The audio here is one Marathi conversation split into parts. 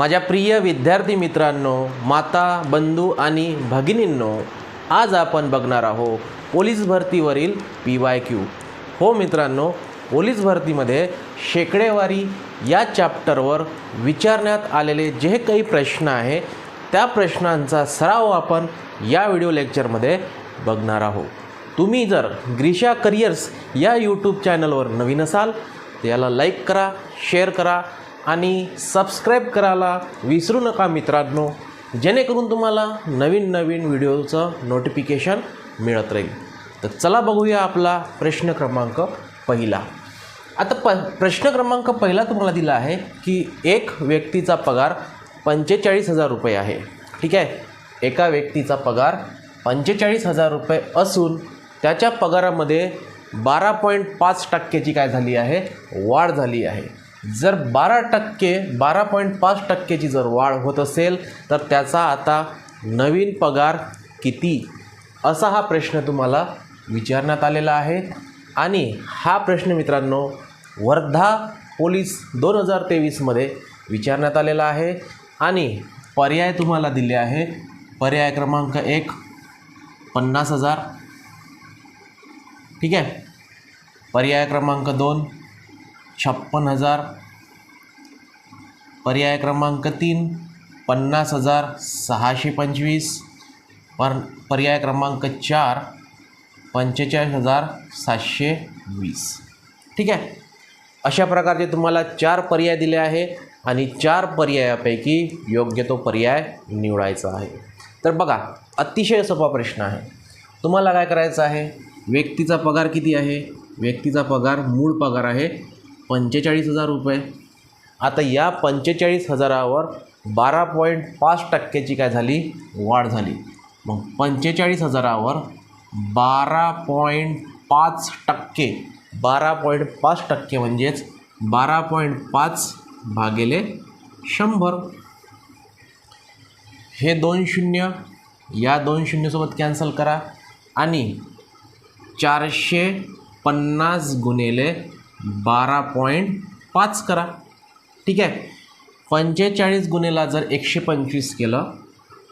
माझ्या प्रिय विद्यार्थी मित्रांनो माता बंधू आणि भगिनींनो आज आपण बघणार आहोत पोलीस भरतीवरील पी वाय क्यू. हो मित्रांनो पोलीस भरतीमध्ये शेकडेवारी या चॅप्टरवर विचारण्यात आलेले जे काही प्रश्न आहे त्या प्रश्नांचा सराव आपण या व्हिडिओ लेक्चरमध्ये बघणार आहोत. तुम्ही जर ग्रीशा करिअर्स या यूट्यूब चॅनलवर नवीन असाल तर याला लाईक करा शेअर करा आणि सबस्क्राईब करायला विसरू नका मित्रांनो. जेणेकरून तुम्हाला नवीन नवीन व्हिडिओचं नोटिफिकेशन मिळत राहील. तर चला बघूया आपला प्रश्न क्रमांक पहिला. आता प प्रश्न क्रमांक पहिला तुम्हाला दिला आहे की एक व्यक्तीचा पगार पंचेचाळीस हजार रुपये आहे. ठीक आहे? एका व्यक्तीचा पगार पंचेचाळीस हजार रुपये असून त्याच्या पगारामध्ये बारा पॉईंट पाच टक्क्याची काय झाली आहे? वाढ झाली आहे. जर बारा टक्के बारा पॉईंट पाच टक्केची जर वाढ होत असेल तर त्याचा आता नवीन पगार किती? असा हा प्रश्न तुम्हाला विचारण्यात आलेला आहे. आणि हा प्रश्न मित्रांनो वर्धा पोलीस दोन हजार तेवीसमध्ये विचारण्यात आलेला आहे. आणि पर्याय तुम्हाला दिले आहे. पर्याय क्रमांक एक पन्नास हजार. ठीक आहे? पर्याय क्रमांक दोन छप्पन हजार. पर्याय क्रमांक तीन पन्नास हजार सहाशे पंचवीस. पर पर्याय क्रमांक चार पंचेचाळीस हजार सातशे वीस. ठीक आहे? अशा प्रकारचे तुम्हाला चार पर्याय दिले आहे आणि चार पर्यायापैकी योग्य तो पर्याय निवडायचा आहे. तर बघा अतिशय सोपा प्रश्न आहे. तुम्हाला काय करायचं आहे? व्यक्तीचा पगार किती आहे? व्यक्तीचा पगार मूळ पगार आहे पंचेचाळीस हजार रुपये. आता या पंचेचाळीस हजारावर बारा पॉईंट पाच टक्क्याची काय झाली? वाढ झाली. मग पंचेचाळीस हजारावर बारा पॉईंट पाच टक्के बारा पॉईंट पाच टक्के म्हणजेच बारा पॉईंट पाच भागिले शंभर. हे दोन शून्य या दोन शून्यसोबत कॅन्सल करा आणि चारशे पन्नास गुणेले बारा पॉईंट पाच करा. ठीक आहे? पंचेचाळीस गुन्हेला जर एकशे पंचवीस केलं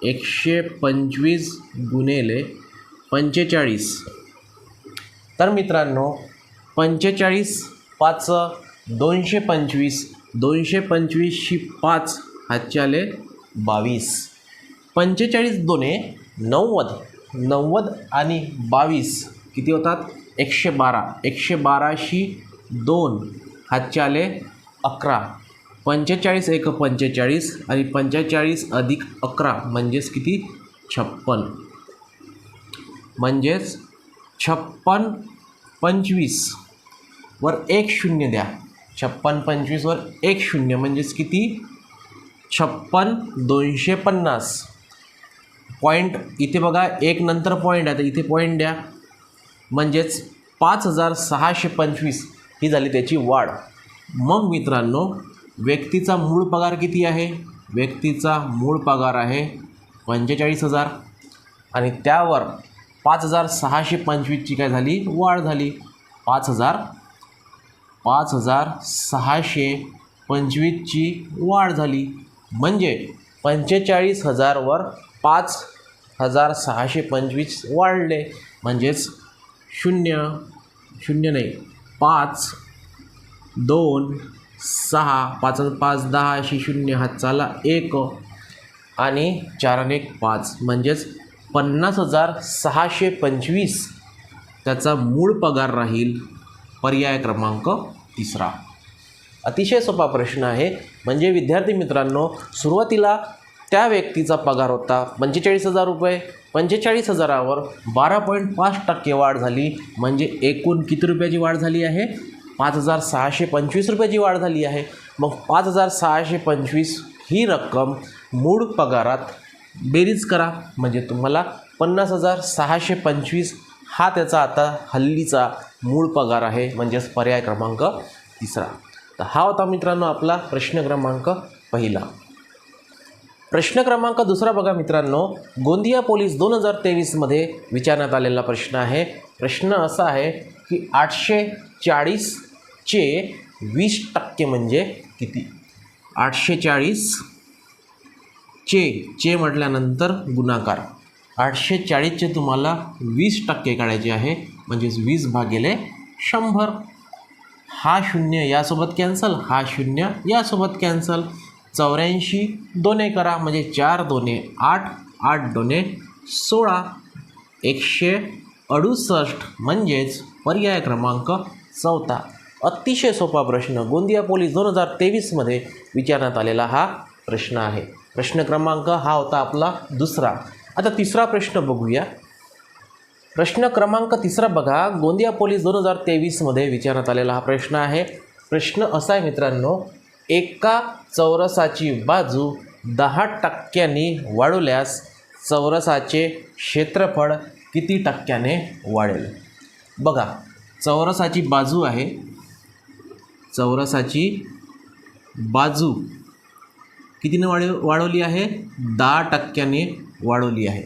एकशे पंचवीस गुणेले पंचेचाळीस. तर मित्रांनो पंचेचाळीस पाच दोनशे पंचवीस दोनशे पंचवीसशी पाच हातचे आले बावीस. पंचेचाळीस दोने नव्वद नव्वद आणि बावीस किती होतात? एकशे बारा. एकशे बाराशी दोन हातचे आले अकरा. पंचेचाळीस एक पंचेचाळीस आणि पंचेचाळीस अधिक अकरा म्हणजेच किती? छप्पन. म्हणजेच छप्पन पंचवीस वर एक शून्य द्या. छप्पन पंचवीसवर एक शून्य म्हणजेच किती? छप्पन दोनशे पन्नास. पॉईंट इथे बघा एक नंतर पॉईंट आहे तर इथे पॉईंट द्या. म्हणजेच पाच हजार सहाशे पंचवीस. ही झाली त्याची वाढ. मग मित्रांनो व्यक्तीचा मूळ पगार किती आहे? व्यक्तीचा मूळ पगार आहे पंचेचाळीस हजार. आणि त्यावर पाच हजार सहाशे पंचवीसची काय झाली? वाढ झाली. पाच हजार पाच हजार सहाशे पंचवीसची वाढ झाली. म्हणजे पंचेचाळीस हजारवर पाच हजार सहाशे पंचवीस वाढले. म्हणजेच शून्य शून्य नाही. पाच दोन सहा पाच पाच दहा अशी शून्य हात चाला एक. आणि चार आणि एक पाच म्हणजेच पन्नास हजार सहाशे पंचवीस. त्याचा मूळ पगार राहील पर्याय क्रमांक तिसरा. अतिशय सोपा प्रश्न आहे. म्हणजे विद्यार्थी मित्रांनो सुरुवातीला त्या व्यक्तीचा पगार होता पंचेचाळीस हजार रुपये. पंचेचाळीस हजारावर बारा पॉईंट पाच टक्के वाढ झाली. म्हणजे एकूण किती रुपयाची वाढ झाली आहे? पाच हजार सहाशे पंचवीस रुपयाची वाढ झाली आहे. मग पाच हजार सहाशे पंचवीस ही रक्कम मूळ पगारात बेरीज करा. म्हणजे तुम्हाला पन्नास हजार सहाशे पंचवीस हा त्याचा आता हल्लीचा मूळ पगार आहे. म्हणजेच पर्याय क्रमांक तिसरा. तर हा होता मित्रांनो आपला प्रश्न क्रमांक पहिला. प्रश्न क्रमांक दुसरा बघा मित्रांनो. गोंदिया पोलीस दोन हजार तेवीसमध्ये विचारण्यात आलेला प्रश्न आहे. प्रश्न असा आहे की आठशे चाळीसचे वीस टक्के म्हणजे किती? आठशे चाळीस चे चे म्हटल्यानंतर गुणाकार. आठशे चाळीसचे तुम्हाला वीस टक्के काढायचे आहे म्हणजेच वीस भागिले शंभर. हा शून्य यासोबत कॅन्सल हा शून्य यासोबत कॅन्सल चौऱ्याऐंशी दोने करा म्हणजे चार दोने आठ आठ दोने सोळा. एकशे अडुसष्ट म्हणजेच पर्याय क्रमांक चौथा. अतिशय सोपा प्रश्न. गोंदिया पोलीस दोन हजार तेवीसमध्ये विचारण्यात आलेला हा प्रश्न आहे. प्रश्न क्रमांक हा होता आपला दुसरा. आता तिसरा प्रश्न बघूया. प्रश्न क्रमांक तिसरा बघा. गोंदिया पोलीस दोन हजार तेवीसमध्ये विचारण्यात आलेला हा प्रश्न आहे. प्रश्न असा आहे मित्रांनो एका चौरसाची बाजू दहा टक्क्यांनी वाढवल्यास चौरसाचे क्षेत्रफळ किती टक्क्याने वाढेल? बघा चौरसाची बाजू आहे. चौरसाची बाजू कितीने वाढ वाढवली आहे? दहा टक्क्याने वाढवली आहे.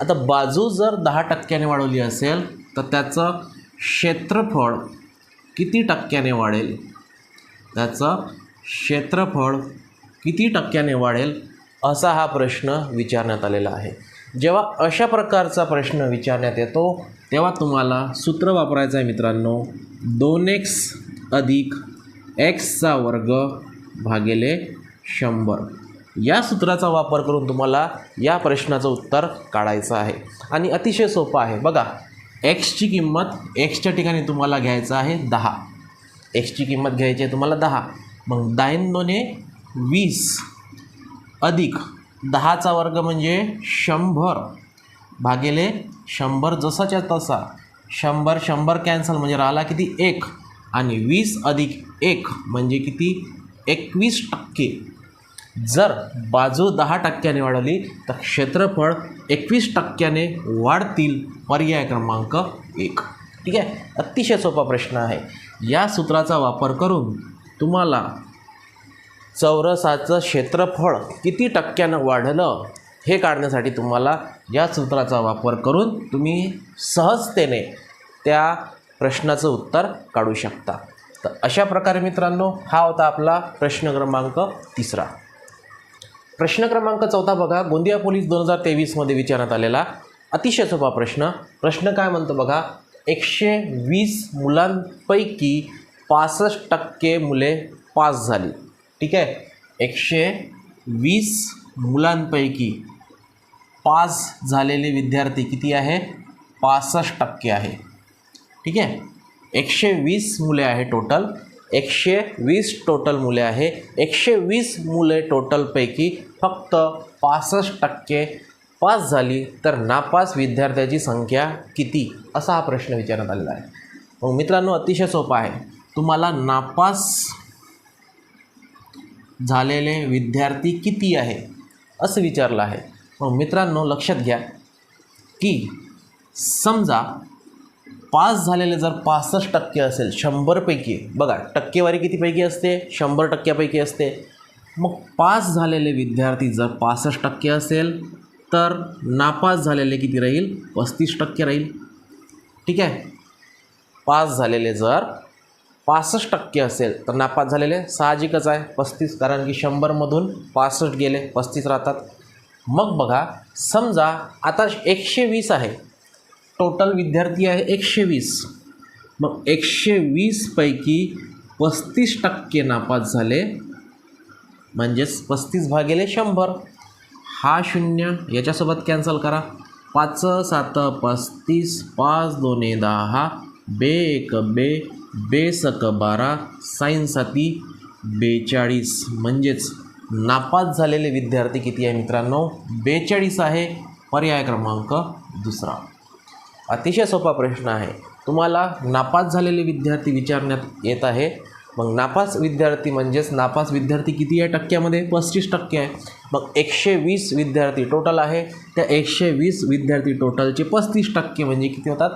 आता बाजू जर दहा टक्क्याने वाढवली असेल तर त्याचं क्षेत्रफळ किती टक्क्याने वाढेल? त्याचं क्षेत्रफळ किती टक्क्याने वाढेल असा हा प्रश्न विचारण्यात आलेला आहे. जेव्हा अशा प्रकारचा प्रश्न विचारण्यात येतो तेव्हा तुम्हाला सूत्र वापरायचं आहे मित्रांनो. दोन एक्स अधिक एक्सचा वर्ग भागिले शंभर. या सूत्राचा वापर करून तुम्हाला या प्रश्नाचं उत्तर काढायचं आहे. आणि अतिशय सोपं आहे. बघा एक्सची किंमत एक्सच्या ठिकाणी तुम्हाला घ्यायचं आहे दहा. एक्सची किंमत घ्यायची आहे तुम्हाला दहा. मग दाईन दोने वीस अधिक दहाचा वर्ग म्हणजे शंभर. भागेले शंभर जसाच्या तसा. शंभर शंभर कॅन्सल म्हणजे राहिला किती? एक. आणि वीस अधिक एक म्हणजे किती? एकवीस टक्के. जर बाजू दहा टक्क्याने वाढवली तर क्षेत्रफळ एकवीस टक्क्याने वाढतील. पर्याय क्रमांक एक. ठीक आहे? अतिशय सोपा प्रश्न आहे. या सूत्राचा वापर करून तुम्हाला चौरसाचं क्षेत्रफळ किती टक्क्यानं वाढलं हे काढण्यासाठी तुम्हाला या सूत्राचा वापर करून तुम्ही सहजतेने त्या प्रश्नाचं उत्तर काढू शकता. तर अशा प्रकारे मित्रांनो हा होता आपला प्रश्न क्रमांक तिसरा. प्रश्न क्रमांक चौथा बघा. गोंदिया पोलीस दोन हजार तेवीसमध्ये विचारण्यात आलेला अतिशय सोपा प्रश्न. प्रश्न काय म्हणतो बघा? एकशे वीस मुलांपैकी पासष्ट टक्के मुले पास झाली. ठीक आहे? एकशे वीस मुलांपैकी पास झालेले विद्यार्थी किती आहे? पासष्ट टक्के आहे. ठीक आहे? एकशे वीस मुले आहे टोटल एकशे वीस टोटल मुले आहे. एकशे वीस मुले टोटलपैकी फक्त पासष्ट टक्के पास झाली तर नापास विद्यार्थ्याची संख्या किती? असा हा प्रश्न विचारण्यात आलेला आहे. मग मित्रांनो अतिशय सोपा आहे. तुम्हाला नापास झालेले विद्यार्थी किती आहे? असं विचारलं आहे. मग मित्रांनो लक्षात घ्या की समजा पास झालेले जर पासष्ट टक्के असेल शंभरपैकी बघा टक्केवारी कितीपैकी असते? शंभर टक्क्यापैकी असते. मग पास झालेले विद्यार्थी जर पासष्ट टक्के असेल तर नापास झालेले किती राहील? पस्तीस टक्के राहील. ठीक आहे? पास झालेले जर पासष्ट टक्के असेल तर नापास झालेले साहजिकच आहे. पस्तीस कारण की शंभरमधून पासष्ट गेले पस्तीस राहतात. मग बघा समजा आता एकशे वीस आहे. टोटल विद्यार्थी आहे एकशे वीस. मग एकशे वीसपैकी पस्तीस टक्के नापास झाले म्हणजेच पस्तीस भागेले शंभर. हा शून्य याच्यासोबत कॅन्सल करा. पाच सात पस्तीस पाच दोने दहा बे एक बे बेसक बारा साईन बेचाळीस. म्हणजेच नापास झालेले विद्यार्थी किती आहे मित्रांनो? बेचाळीस आहे. पर्याय क्रमांक दुसरा. अतिशय सोपा प्रश्न आहे. तुम्हाला नापास झालेले विद्यार्थी विचारण्यात येत आहे. मग नापास विद्यार्थी म्हणजेच नापास विद्यार्थी किती आहे टक्क्यामध्ये? पस्तीस टक्के आहे. मग एकशे वीस विद्यार्थी टोटल आहे. त्या एकशे वीस विद्यार्थी टोटलचे पस्तीस टक्के म्हणजे किती होतात?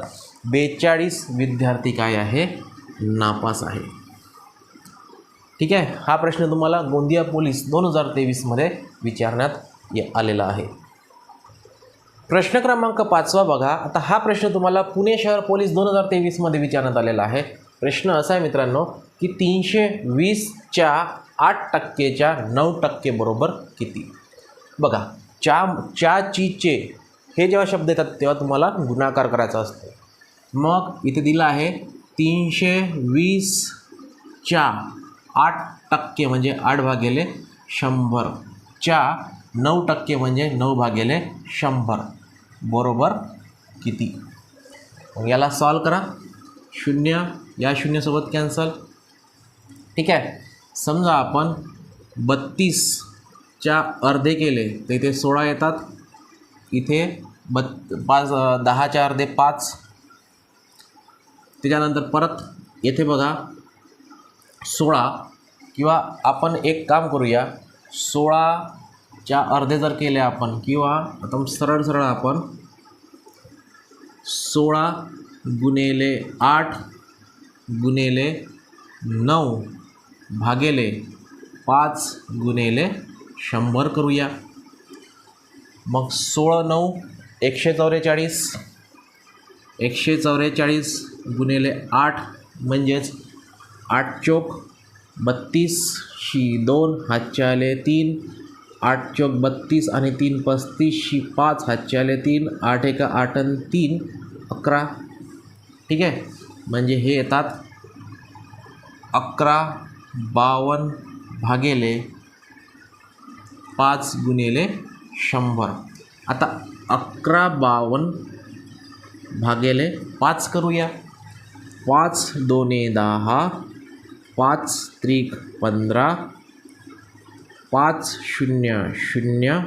बेचाळीस विद्यार्थी काय आहे? नापास आहे. ठीक आहे? हा प्रश्न तुम्हाला गोंदिया पोलीस दोन हजार तेवीसमध्ये विचारण्यात आलेला आहे. प्रश्न क्रमांक पाचवा बघा. आता हा प्रश्न तुम्हाला पुणे शहर पोलीस दोन हजार तेवीसमध्ये विचारण्यात आलेला आहे. प्रश्न असा आहे मित्रांनो की तीनशे वीसच्या आठ टक्केच्या नऊ टक्के बरोबर किती? बघा च्या च्या ची चे हे जेव्हा शब्द येतात तेव्हा तुम्हाला गुणाकार करायचा असतो. मग इथे दिलं आहे तीनशे वीसच्या आठ टक्के म्हणजे आठ भागेले शंभरच्या नऊ टक्के म्हणजे नऊ भागेले शंभर. बरोबर किती? मग याला सॉल्व करा. शून्य या शून्यसोबत कॅन्सल ठीक आहे? समजा आपण बत्तीसच्या अर्धे केले तर इथे सोळा येतात. इथे बत् पाच दहाच्या अर्धे पाच. त्याच्यानंतर परत येथे बघा सोळा किंवा आपण एक काम करूया सोळाच्या अर्धे जर केले आपण किंवा आता सरळ सरळ आपण सोळा गुणेले आठ गुणेले नऊ भागेले पाच गुणेले शंभर करूया. मग सोळा नऊ एकशे चौवेचाळीस एकशे चौवेचाळीस गुणिले आठ म्हणजेच आठ चोक बत्तीसशी दोन हातचे आले तीन. आठ चोक बत्तीस आणि तीन पस्तीसशी पाच हातचे आले तीन. आठ एका आठ आणि तीन अकरा. ठीक आहे? म्हणजे हे येतात अकरा बावन्न भागेले पाच गुणिले शंभर. आता अकरा बावन्न भागेले पाच करूया. पाच दोने दहा पाच त्रिक पंधरा पाच शून्य शून्य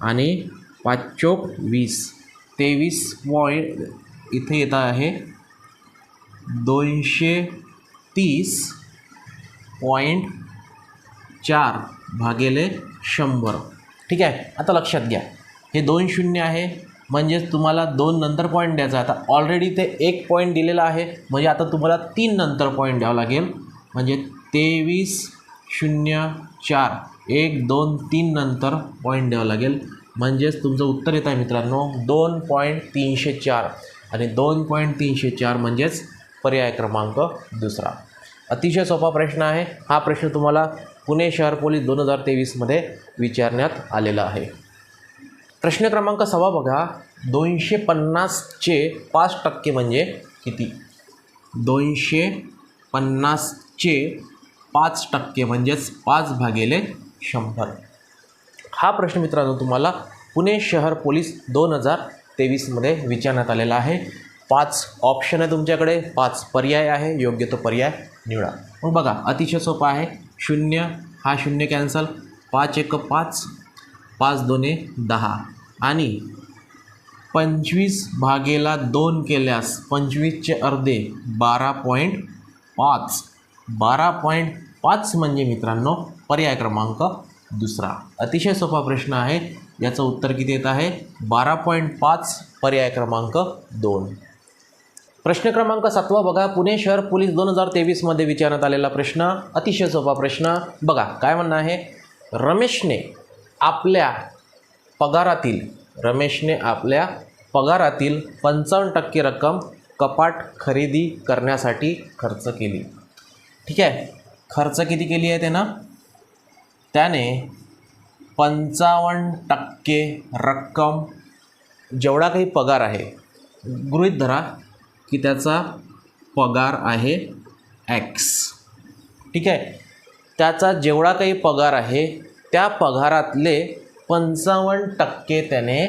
आणि पाच चोक वीस. तेवीस पॉईंट इथे येत आहे. दोनशे तीस पॉईंट चार भागेले शंभर. ठीक आहे? आता लक्षात घ्या. हे दोन शून्य आहे. म्हणजेच तुम्हाला दोन नंतर पॉईंट द्यायचा आता ऑलरेडी ते एक पॉईंट दिलेला आहे. म्हणजे आता तुम्हाला तीन नंतर पॉईंट द्यावं लागेल. म्हणजे तेवीस शून्य चार. एक दोन तीन नंतर पॉईंट द्यावं लागेल. म्हणजेच तुमचं उत्तर येत आहे मित्रांनो. दोन पॉईंट तीनशे चार. आणि दोन पॉईंट तीनशे चार म्हणजेच पर्याय क्रमांक दुसरा. अतिशय सोपा प्रश्न आहे. हा प्रश्न तुम्हाला पुणे शहर पोलीस दोन हजार तेवीसमध्ये विचारण्यात आलेला आहे. प्रश्न क्रमांक सवा बघा. दोनशे पन्नासचे पाच टक्के म्हणजे किती? दोनशे पन्नासचे पाच टक्के म्हणजेच पाच भागेले शंभर. हा प्रश्न मित्रांनो तुम्हाला पुणे शहर पोलीस दोन हजार तेवीसमध्ये विचारण्यात आलेला आहे. पाच ऑप्शन आहे तुमच्याकडे. पाच पर्याय आहे. योग्य तो पर्याय निवडा. मग बघा अतिशय सोपा आहे. शून्य हा शून्य कॅन्सल पाच एक पाच पाच दोने दहा. आणि पंचवीस भागेला दोन केल्यास पंचवीसचे अर्धे बारा पॉईंट पाच. बारा पॉईंट पाच म्हणजे मित्रांनो पर्याय क्रमांक दुसरा. अतिशय सोपा प्रश्न आहे. याचं उत्तर किती येत आहे? बारा पॉईंट पाच पर्याय क्रमांक दोन. प्रश्न क्रमांक सातवा बघा. पुणे शहर पोलीस दोन हजार तेवीसमध्ये विचारण्यात आलेला प्रश्न. अतिशय सोपा प्रश्न. बघा काय म्हणणं आहे? रमेशने आपल्या पगारातील रमेशने आपल्या पगारातील पंचावन्न टक्के रक्कम कपाट खरेदी करण्यासाठी खर्च केली. ठीक आहे? खर्च किती केली आहे त्यानं? त्याने पंचावन्न टक्के रक्कम जेवढा काही पगार आहे गृहीत धरा की त्याचा पगार आहे एक्स ठीक आहे? त्याचा जेवढा काही पगार आहे त्या पगारातले पंचावन्न टक्के त्याने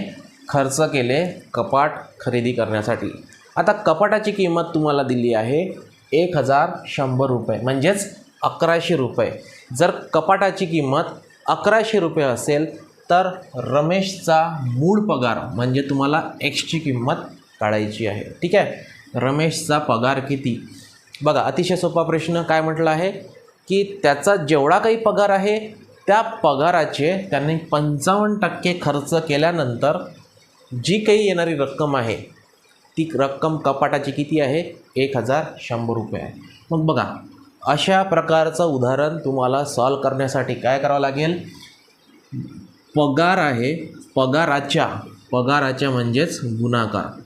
खर्च केले कपाट खरेदी करण्यासाठी. आता कपाटाची किंमत तुम्हाला दिली आहे एक हजार शंभर रुपये म्हणजेच अकराशे रुपये. जर कपाटाची किंमत अकराशे रुपये असेल तर रमेशचा मूळ पगार म्हणजे तुम्हाला एक्सची किंमत काढायची आहे. ठीक आहे? रमेशचा पगार किती? बघा अतिशय सोपा प्रश्न काय म्हटलं आहे? की त्याचा जेवढा काही पगार आहे त्या पगाराचे त्यांनी पंचावन्न टक्के खर्च केल्यानंतर जी काही येणारी रक्कम आहे ती रक्कम कपाटाची किती आहे? एक हजार शंभर रुपये आहे. मग बघा अशा प्रकारचं उदाहरण तुम्हाला सॉल्व करण्यासाठी काय करावं लागेल? पगार आहे पगाराच्या पगाराच्या म्हणजेच गुणाकार.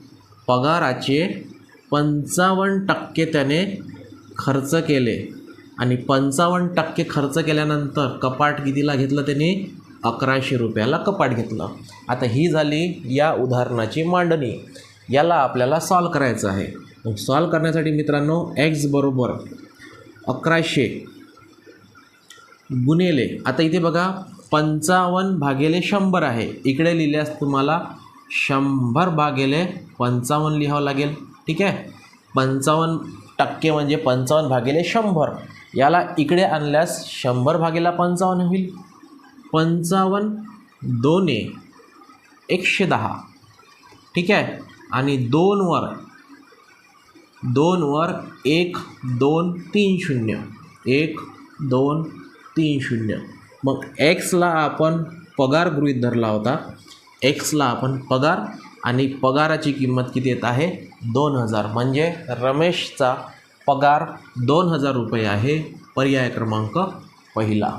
पगाराचे पंचावन्न टक्के त्याने खर्च केले. आणि पंचावन्न टक्के खर्च केल्यानंतर कपाट कितीला घेतलं त्याने? अकराशे रुपयाला कपाट घेतलं. आता ही झाली या उदाहरणाची मांडणी. याला आपल्याला सॉल्व करायचं आहे. सॉल्व करण्यासाठी मित्रांनो एक्स बरोबर अकराशे गुणेले आता इथे बघा पंचावन्न भागेले शंभर आहे. इकडे लिहिल्यास तुम्हाला शंभर भागेले पंचावन्न लिहावं लागेल. ठीक आहे? पंचावन्न टक्के म्हणजे पंचावन्न भागेले शंभर. याला इकडे आणल्यास शंभर भागेला पंचावन्न होईल. पंचावन्न दोने एकशे दहा. ठीक आहे? आणि दोनवर दोनवर एक दोन तीन शून्य. एक दोन तीन शून्य. मग एक्सला आपण पगार गृहीत धरला होता. एक्सला आपण पगार आणि पगाराची किंमत किती येत आहे? दोन हजार. म्हणजे रमेशचा पगार दोन हजार रुपये आहे पर्याय क्रमांक पहिला.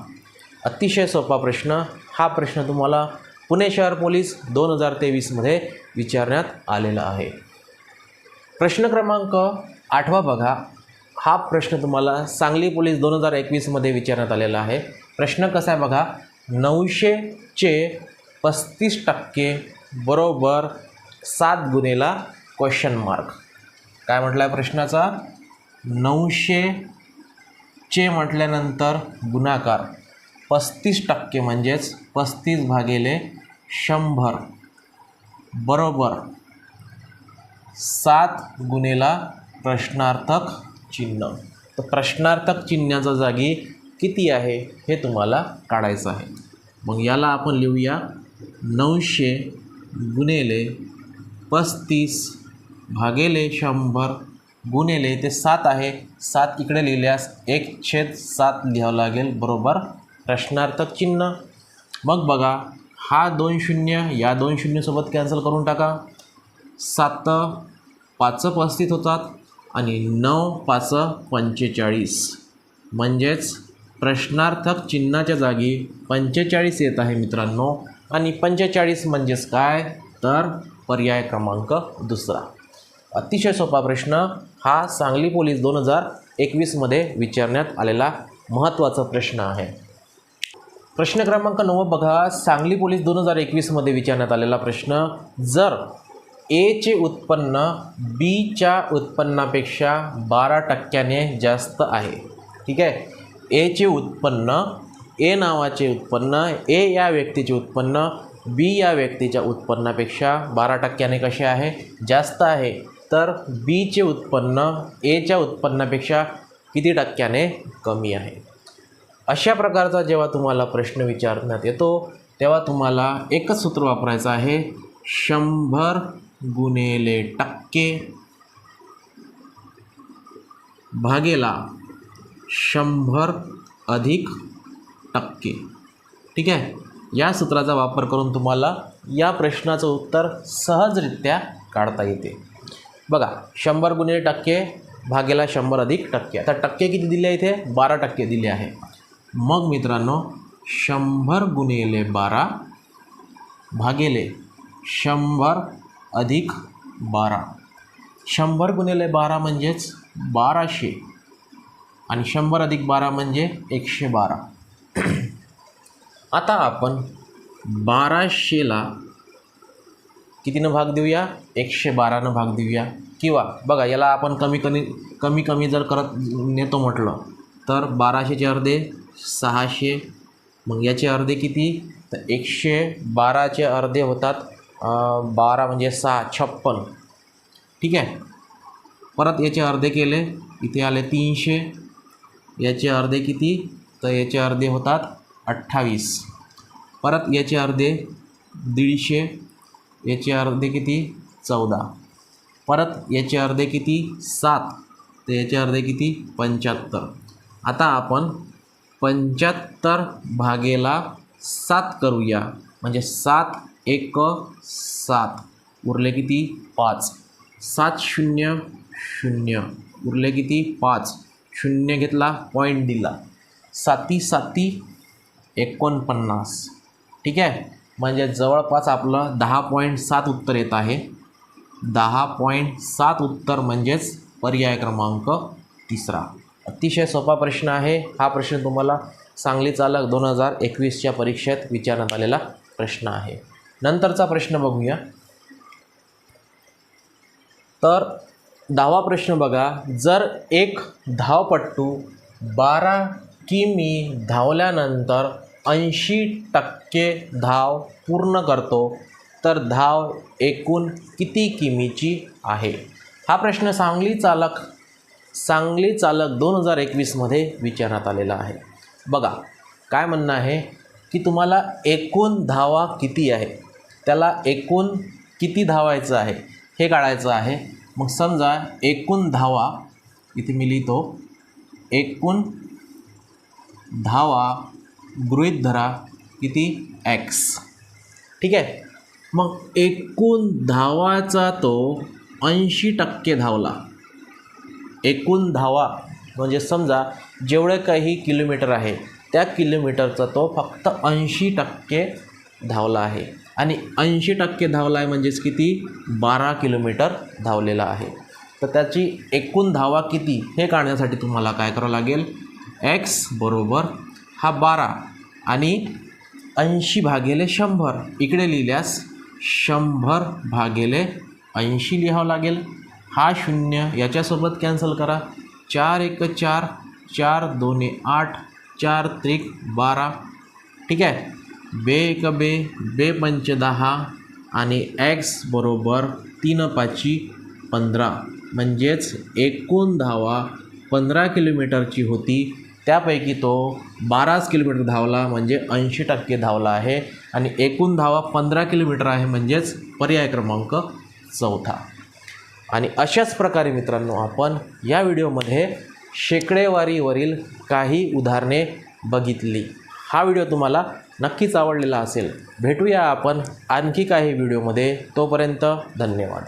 अतिशय सोपा प्रश्न. हा प्रश्न तुम्हाला पुणे शहर पोलीस दोन हजार तेवीसमध्ये विचारण्यात आलेला आहे. प्रश्न क्रमांक आठवा बघा. हा प्रश्न तुम्हाला सांगली पोलीस दोन हजार एकवीसमध्ये विचारण्यात आलेला आहे. प्रश्न कसा आहे बघा? नऊशेचे पस्तीस टक्के बरोबर सात गुन्हेला क्वेश्चन मार्क काय म्हटलं आहे प्रश्नाचा? नऊशेचे म्हटल्यानंतर गुणाकार. पस्तीस टक्के म्हणजेच पस्तीस भागिले शंभर. बरोबर. सात गुणेला प्रश्नार्थक चिन्ह. तर प्रश्नार्थक चिन्हाच्या जागी किती आहे हे तुम्हाला काढायचं आहे. मग याला आपण लिहूया. नऊशे गुणेले पस्तीस भागेले शंभर. गुणिले ते सात आहे. सात इकडे लिहिल्यास एक छेद सात लिहावं लागेल. बरोबर? प्रश्नार्थक चिन्ह. मग बघा हा दोन शून्य या दोन शून्यसोबत कॅन्सल करून टाका. सात पाच पस्तीस होतात आणि नऊ पाच पंचेचाळीस. म्हणजेच प्रश्नार्थक चिन्हाच्या जागी पंचेचाळीस येत आहे मित्रांनो. आणि पंचेचाळीस म्हणजेच काय? तर पर्याय क्रमांक दुसरा. अतिशय सोपा प्रश्न. हा सांगली पोलीस दोन हजार एकवीसमध्ये विचारण्यात आलेला महत्त्वाचा प्रश्न आहे. प्रश्न क्रमांक नऊ बघा. सांगली पोलीस दोन हजार एकवीसमध्ये विचारण्यात आलेला प्रश्न जर एचे उत्पन्न बीच्या उत्पन्नापेक्षा बारा टक्क्याने जास्त आहे ठीक आहे? एचे उत्पन्न ए नावाचे उत्पन्न ए या व्यक्तीचे उत्पन्न बी या व्यक्तीच्या उत्पन्नापेक्षा बारा टक्क्याने कसे आहे? जास्त आहे. तर बीचे उत्पन्न एच्या उत्पन्नापेक्षा किती टक्क्याने कमी आहे? अशा प्रकारचा जेव्हा तुम्हाला प्रश्न विचारण्यात येतो तेव्हा तुम्हाला एकच सूत्र वापरायचं आहे शंभर गुणेले टक्के भागेला शंभर अधिक टक्के. ठीक आहे? या सूत्राचा वापर करून तुम्हाला या प्रश्नाचं उत्तर सहजरित्या काढता येते. बघा शंभर गुणिले टक्के भागेला शंभर अधिक टक्के. आता टक्के किती दिले आहे इथे? बारा टक्के दिले आहे. मग मित्रांनो शंभर गुणिले बारा भागेले शंभर अधिक बारा. शंभर गुणिले बारा म्हणजेच बाराशे आणि शंभर अधिक बारा म्हणजे एकशे बारा. आता आपण बाराशेला कितीनं भाग देऊया? एकशे बारानं भाग देऊया. किंवा बघा याला आपण कमी कमी कमी कमी जर करत नेतो म्हटलं तर बाराशेचे अर्धे सहाशे. मग याचे अर्धे किती? तर एकशे बाराचे अर्धे होतात बारा म्हणजे सहा छप्पन. ठीक आहे? परत याचे अर्धे केले इथे आले तीनशे. याचे अर्धे किती? तर याचे अर्धे होतात अठ्ठावीस. परत याचे अर्धे दीडशे. याचे अर्धे किती? चौदा. परत याचे अर्धे किती? सात. तर याचे अर्धे किती? पंच्याहत्तर. आता आपण पंच्याहत्तर भागेला सात करूया. म्हणजे सात एक सात. उरले किती? पाच. सात शून्य शून्य. उरले किती? पाच. शून्य घेतला पॉईंट दिला. साती साती एकोणपन्नास. ठीक आहे? म्हणजे जवळपास आपलं दहा पॉईंट सात उत्तर येत आहे. दहा पॉईंट सात उत्तर म्हणजेच पर्याय क्रमांक तिसरा. अतिशय सोपा प्रश्न आहे. हा प्रश्न तुम्हाला सांगली चालक दोन हजार एकवीसच्या परीक्षेत विचारण्यात आलेला प्रश्न आहे. नंतरचा प्रश्न बघूया. तर दहावा प्रश्न बघा. जर एक धावपट्टू बारा किमी धावल्यानंतर ऐंशी टक्के धाव पूर्ण करतो तर धाव एकूण किती किमीची आहे? हा प्रश्न सांगली चालक सांगली चालक दोन हजार एकवीसमध्ये विचारण्यात आलेला आहे. बघा काय म्हणणं आहे? की तुम्हाला एकूण धावा किती आहे? त्याला एकूण किती धावायचं आहे? हे काढायचं आहे. मग समजा एकूण धावा इथे मी लिहितो एकूण धावा गृहित धरा किती एक्स ठीक आहे? मग एकूण धावाचा तो ऐंशी टक्के धावला. एकूण धावा म्हणजे समजा जेवढे काही किलोमीटर आहे त्या किलोमीटरचा तो फक्त ऐंशी टक्के धावला आहे. आणि ऐंशी टक्के धावला आहे म्हणजेच किती? बारा किलोमीटर धावलेला आहे. तर त्याची एकूण धावा किती हे काढण्यासाठी तुम्हाला काय करावं लागेल? एक्स बरोबर हा बारा आणि ऐंशी भागेले शंभर. इकडे लिहिल्यास शंभर भागेले ऐंशी लिहावं लागेल. हा शून्य. याच्यासोबत कॅन्सल करा. चार एक चार चार दोन आठ चार त्रिक बारा. ठीक आहे? बे एक बे बे पंच दहा आणि एक्स बरोबर तीन पाची पंधरा. म्हणजेच एकूण धावा पंधरा किलोमीटरची होती. त्यापैकी तो बाराच किलोमीटर धावला म्हणजे ऐंशी टक्के धावला आहे आणि एकूण धावा पंधरा किलोमीटर आहे म्हणजेच पर्याय क्रमांक चौथा. आणि अशाच प्रकारे मित्रांनो आपण या व्हिडिओमध्ये शेकडेवारीवरील काही उदाहरणे बघितली. हा व्हिडिओ तुम्हाला नक्कीच आवडलेला असेल. भेटूया आपण आणखी काही व्हिडिओमध्ये. तोपर्यंत धन्यवाद.